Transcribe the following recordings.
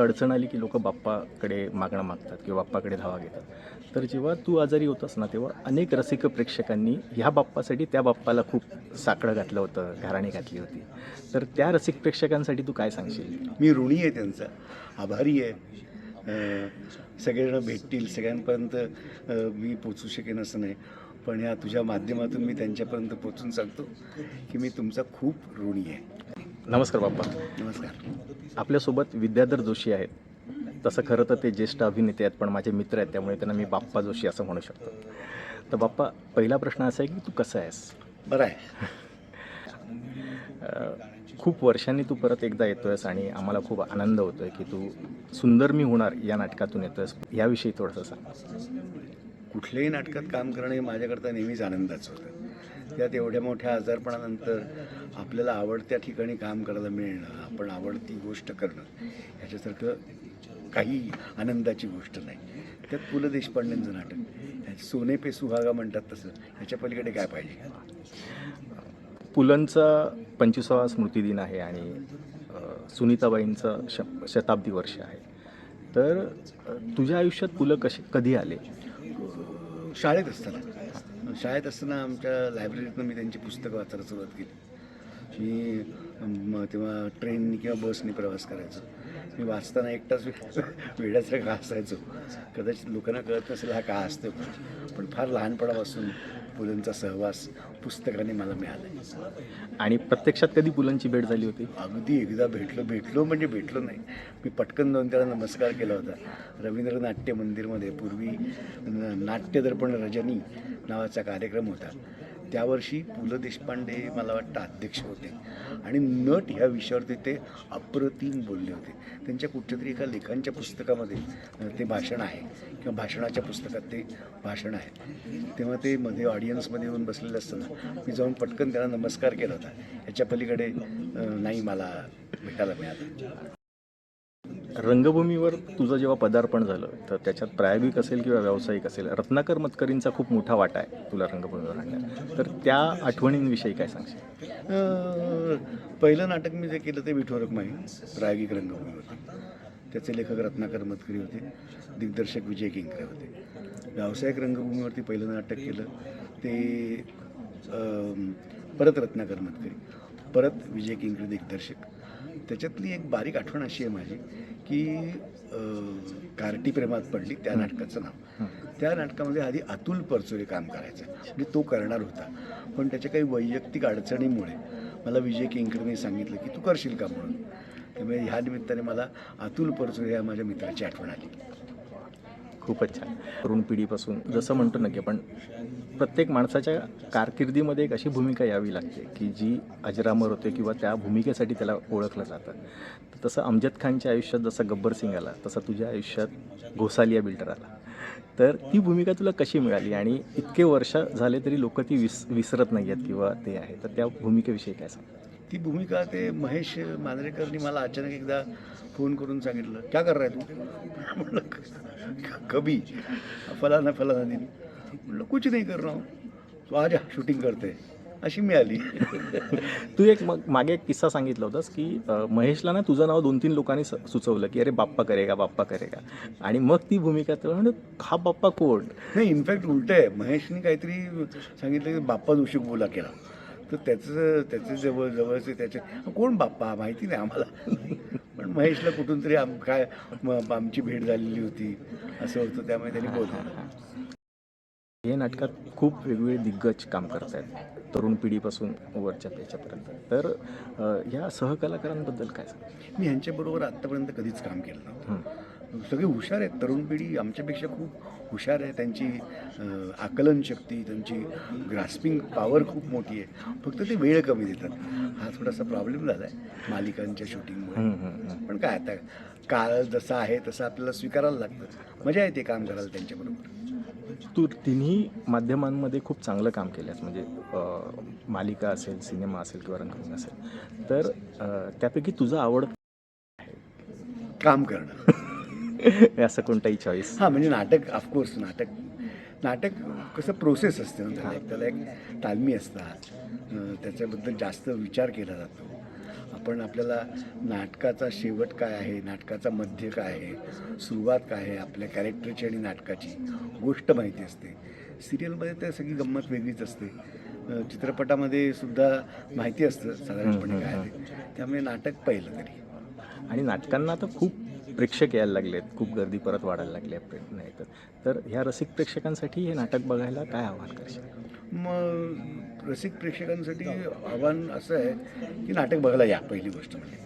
अडचण आली की लोक बाप्पाकडे मागणं मागतात किंवा बाप्पाकडे धावा घेतात. तर जेव्हा तू आजारी होतास ना तेव्हा अनेक रसिक प्रेक्षकांनी ह्या बाप्पासाठी त्या बाप्पाला खूप साकडं घातलं होतं घराणी घातली होती. तर त्या रसिक प्रेक्षकांसाठी तू काय सांगशील? मी ऋणी आहे त्यांचा. आभारी आहे. अं, सगळेजण भेटतील. सगळ्यांपर्यंत मी पोचू शकेन असं नाही. पण या तुझ्या माध्यमातून मी त्यांच्यापर्यंत पोचून सांगतो की मी तुमचा खूप ऋणी आहे. नमस्कार बाप्पा. नमस्कार. आपल्यासोबत विद्याधर जोशी आहेत. तसं खरं तर ते ज्येष्ठ अभिनेते आहेत पण माझे मित्र आहेत त्यामुळे त्यांना मी बाप्पा जोशी असं म्हणू शकतो. तर बाप्पा पहिला प्रश्न असा आहे की तू कसा आहेस? बरं आहे. खूप वर्षांनी तू परत एकदा येतोयस आणि आम्हाला खूप आनंद होतोय की तू सुंदर मी होणार या नाटकातून येतोयस. याविषयी थोडंसं सांग. कुठल्याही नाटकात काम करणं हे माझ्याकरता नेहमीच आनंदाचं होतं. त्यात एवढ्या मोठ्या आजारपणानंतर आपल्याला आवडत्या ठिकाणी काम करायला मिळणं आपण आवडती गोष्ट करणं ह्याच्यासारखं काही आनंदाची गोष्ट नाही. त्यात पु ल देशपांडेंचं नाटक सोने पे सुहागा म्हणतात तसं ह्याच्या पलीकडे काय पाहिजे? पुलंचा पंचवीसावा स्मृतिदिन आहे आणि सुनीताबाईंचं श शताब्दी वर्ष आहे. तर तुझ्या आयुष्यात पुलं कशी कधी आले? शाळेत असताना. शाळेत असताना आमच्या लायब्ररीतनं मी त्यांची पुस्तकं वाचायला सुरुवात केली. मी तेव्हा ट्रेननी किंवा बसने प्रवास करायचो. मी वाचताना एकटाच वेड्याचा का असायचो कदाचित लोकांना कळत नसेल हा का असतो पण फार लहानपणापासून पुलंचा सहवास पुस्तकाने मला मिळाला. आणि प्रत्यक्षात कधी पुलंची भेट झाली होती? अगदी एकदा भेटलो भेटलो म्हणजे भेटलो नाही. मी पटकन दोन त्याला नमस्कार केला होता. रवींद्र नाट्य मंदिरमध्ये पूर्वी न- नाट्यदर्पण रजनी नावाचा कार्यक्रम होता. त्यावर्षी पु ल देशपांडे मला वाटतं अध्यक्ष होते. आणि नट ह्या विषयावरती ते अप्रतिम बोलले होते. त्यांच्या कुठच्या तरी एका लेखांच्या पुस्तकामध्ये ते भाषण आहे. किंवा भाषणाच्या पुस्तकात ते भाषण आहे. तेव्हा ते मध्ये ऑडियन्समध्ये येऊन बसलेले असताना मी जाऊन पटकन त्यांना नमस्कार केला होता. ह्याच्या पलीकडे नाही मला भेटायला मिळालं. रंगभूमीवर तुझं जेव्हा पदार्पण झालं तर त्याच्यात प्रायोगिक असेल किंवा व्यावसायिक असेल रत्नाकर मतकरींचा खूप मोठा वाटा आहे तुला रंगभूमीवर आणण्यात. तर त्या आठवणींविषयी काय सांगशील? पहिलं नाटक मी जे केलं ते विठोरक रखमाई प्रायोगिक रंगभूमीवर. त्याचे लेखक रत्नाकर मतकरी होते दिग्दर्शक विजय किंकरे होते. व्यावसायिक रंगभूमीवरती पहिलं नाटक केलं ते परत रत्नाकर मतकरी परत विजय किंकरे दिग्दर्शक. त्याच्यातली एक बारीक आठवण अशी आहे माझी की कार्टी प्रेमात पडली त्या नाटकाचं नाव. त्या नाटकामध्ये आधी अतुल परचुरे काम करायचं. म्हणजे तो करणार होता. पण त्याच्या काही वैयक्तिक अडचणीमुळे मला विजय किंकरने सांगितलं की तू करशील का म्हणून? त्यामुळे ह्या निमित्ताने मला अतुल परचुरे या माझ्या मित्राची आठवण आली. खूपच छान. तरुण पिढीपासून जसं म्हणतो ना की आपण प्रत्येक माणसाच्या कारकिर्दीमध्ये एक अशी भूमिका यावी लागते की जी अजरामर होते किंवा त्या भूमिकेसाठी त्याला ओळखलं जातं. तर तसं अमजद खानच्या आयुष्यात जसं गब्बर सिंग आला तसं तुझ्या आयुष्यात घोसालिया बिल्डर आला. तर ती भूमिका तुला कशी मिळाली आणि इतके वर्ष झाले तरी लोक ती विस विसरत नाही आहेत किंवा ते आहे तर त्या भूमिकेविषयी काय सांग ती भूमिका ते महेश मांजरेकरनी मला अचानक एकदा फोन करून सांगितलं क्या कर रहा है तू? म्हणलं "क- कभी फलाना फलाना दिन. म्हणलं कुछ नाही कर रहा हूं तू आज शूटिंग करते अशी मिळाली तू एक मग मागे एक किस्सा सांगितला होतास की महेशला ना तुझं नाव दोन तीन लोकांनी स- सुचवलं की अरे बाप्पा करेगा बाप्पा करेगा. आणि मग ती भूमिका त्याला म्हणलं हा बाप्पा कोण? नाही इनफॅक्ट उलट आहे. महेशनी काहीतरी सांगितलं की बाप्पा जोशी बोला केला. तर त्याचं त्याचे जवळ जवळचे त्याचे. कोण बाप्पा? माहिती नाही आम्हाला. पण महेशला कुठून तरी आम काय आमची भेट झालेली होती. असं होतं त्यामुळे त्यांनी बोलवलं. हे नाटकात खूप वेगवेगळे दिग्गज काम करत आहेत तरुण पिढीपासून वरच्या त्याच्यापर्यंत. तर ह्या सहकलाकारांबद्दल काय मी ह्यांच्याबरोबर आत्तापर्यंत कधीच काम केलं नव्हतं. सगळे हुशार आहेत. तरुण पिढी आमच्यापेक्षा खूप हुशार आहे. त्यांची आकलन शक्ती त्यांची ग्रास्पिंग पॉवर खूप मोठी आहे. फक्त ते वेळ कमी देतात. हा थोडासा प्रॉब्लेम झाला आहे मालिकांच्या शूटिंगमुळे पण काय आता काळ जसा आहे तसं आपल्याला स्वीकारायला लागतं. मजा येते काम करायला त्यांच्याबरोबर. तू तिन्ही माध्यमांमध्ये खूप चांगलं काम केलंस. म्हणजे मालिका असेल सिनेमा असेल किंवा रंगभूमी असेल. तर त्यापैकी तुझं आवड काम करणं. असं कोणताही चॉईस हां म्हणजे नाटक ऑफकोर्स नाटक. नाटक कसं प्रोसेस असते ना त्याला. एक त्याला एक तालमी असतात. त्याच्याबद्दल जास्त विचार केला जातो. आपण आपल्याला नाटकाचा शेवट काय आहे नाटकाचा मध्य काय आहे सुरुवात काय आहे आपल्या कॅरेक्टरची आणि नाटकाची गोष्ट माहिती असते. सिरियलमध्ये तर सगळी गंमत वेगळीच असते. चित्रपटामध्ये सुद्धा माहिती असतं साधारणपणे काय आहे. त्यामुळे नाटक पहिलं तरी. आणि नाटकांना आता खूप प्रेक्षक यायला लागलेत. खूप गर्दी परत वाढायला लागली आहे. नाही तर. तर ह्या रसिक प्रेक्षकांसाठी हे नाटक बघायला काय आव्हान करशील? मग रसिक प्रेक्षकांसाठी आव्हान असं आहे की नाटक बघायला या पहिली गोष्ट म्हणजे.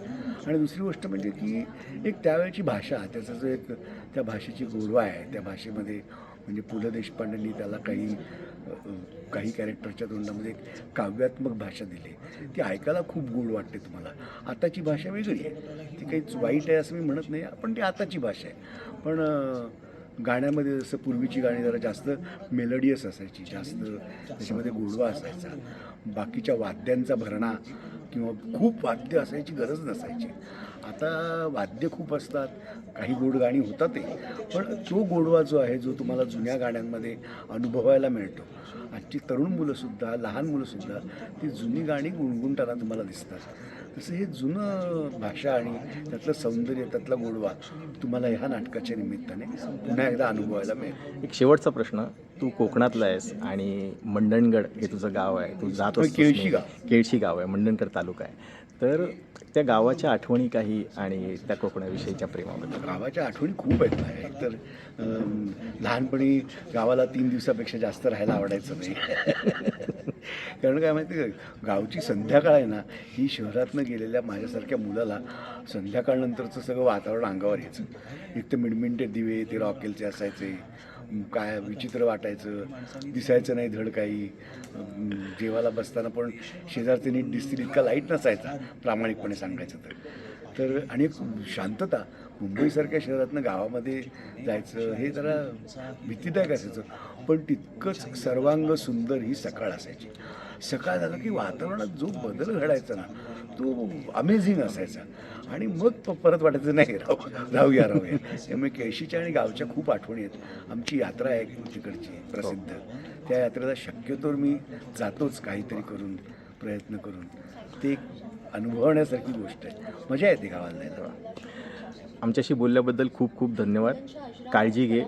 आणि दुसरी गोष्ट म्हणजे की एक त्यावेळची भाषा त्याचा जो एक त्या भाषेची गोडवा आहे त्या भाषेमध्ये म्हणजे पु ल देशपांडेंनी त्याला काही काही कॅरेक्टरच्या तोंडामध्ये एक काव्यात्मक भाषा दिली. ती ऐकायला खूप गोड वाटते तुम्हाला. आताची भाषा वेगळी आहे. ती काहीच वाईट आहे असं मी म्हणत नाही पण ती आताची भाषा आहे. पण गाण्यामध्ये जसं पूर्वीची गाणी जरा जास्त मेलडियस असायची जास्त त्याच्यामध्ये गोडवा असायचा. बाकीच्या वाद्यांचा भरणा किंवा खूप वाद्य असायची गरज नसायची. आता वाद्य खूप असतात काही गोड गाणी होतात पण तो गोडवा जो आहे जो तुम्हाला जुन्या गाण्यांमध्ये अनुभवायला मिळतो आजची तरुण मुलंसुद्धा लहान मुलंसुद्धा ती जुनी गाणी गुणगुणताना तुम्हाला दिसतात. तसं हे जुनं भाषा आणि त्यातलं सौंदर्य त्यातला गोडवा तुम्हाला ह्या नाटकाच्या निमित्ताने पुन्हा एकदा अनुभवायला मिळेल. एक शेवटचा प्रश्न. तू कोकणातला आहेस आणि मंडणगड हे तुझं गाव आहे. तू जात केळशी. गाव. केळशी गाव आहे मंडणगड तालुका आहे. तर त्या गावाच्या आठवणी काही आणि त्या कोकणाविषयीच्या प्रेमाबद्दल. गावाच्या आठवणी खूप आहेत. अम, लहानपणी गावाला तीन दिवसापेक्षा जास्त राहायला आवडायचं. नाही कारण काय माहिती का? गावची संध्याकाळ आहे ना ही शहरातनं गेलेल्या माझ्यासारख्या मुलाला संध्याकाळनंतरचं सगळं वातावरण अंगावर यायचं. एक तर मिडमिंटे दिवे ते रॉकेलचे असायचे. काय विचित्र वाटायचं. दिसायचं नाही धड काही. अम, जेवायला बसताना पण शेजारचे नीट दिसतील इतका लाइट नसायचा प्रामाणिकपणे सांगायचं तर. तर आणि एक शांतता. मुंबईसारख्या शहरातनं गावामध्ये जायचं हे जरा भीतीदायक असायचं. पण तितकंच सर्वांग सुंदर ही सकाळ असायची. सकाळ झालं की वातावरणात जो बदल घडायचा ना तो अमेझिंग असायचा. आणि मग परत वाटायचं नाही राहू राहूया राहूया त्यामुळे केळशीच्या आणि गावच्या खूप आठवणी आहेत. आमची यात्रा आहे तिकडची प्रसिद्ध. त्या यात्रेला शक्यतोवर मी जातोच काहीतरी करून प्रयत्न करून. ते एक अनुभवण्यासारखी गोष्ट आहे. मजा येते गावाला जायला. आमच्याशी बोलल्याबद्दल खूप खूप धन्यवाद. काळजी घे.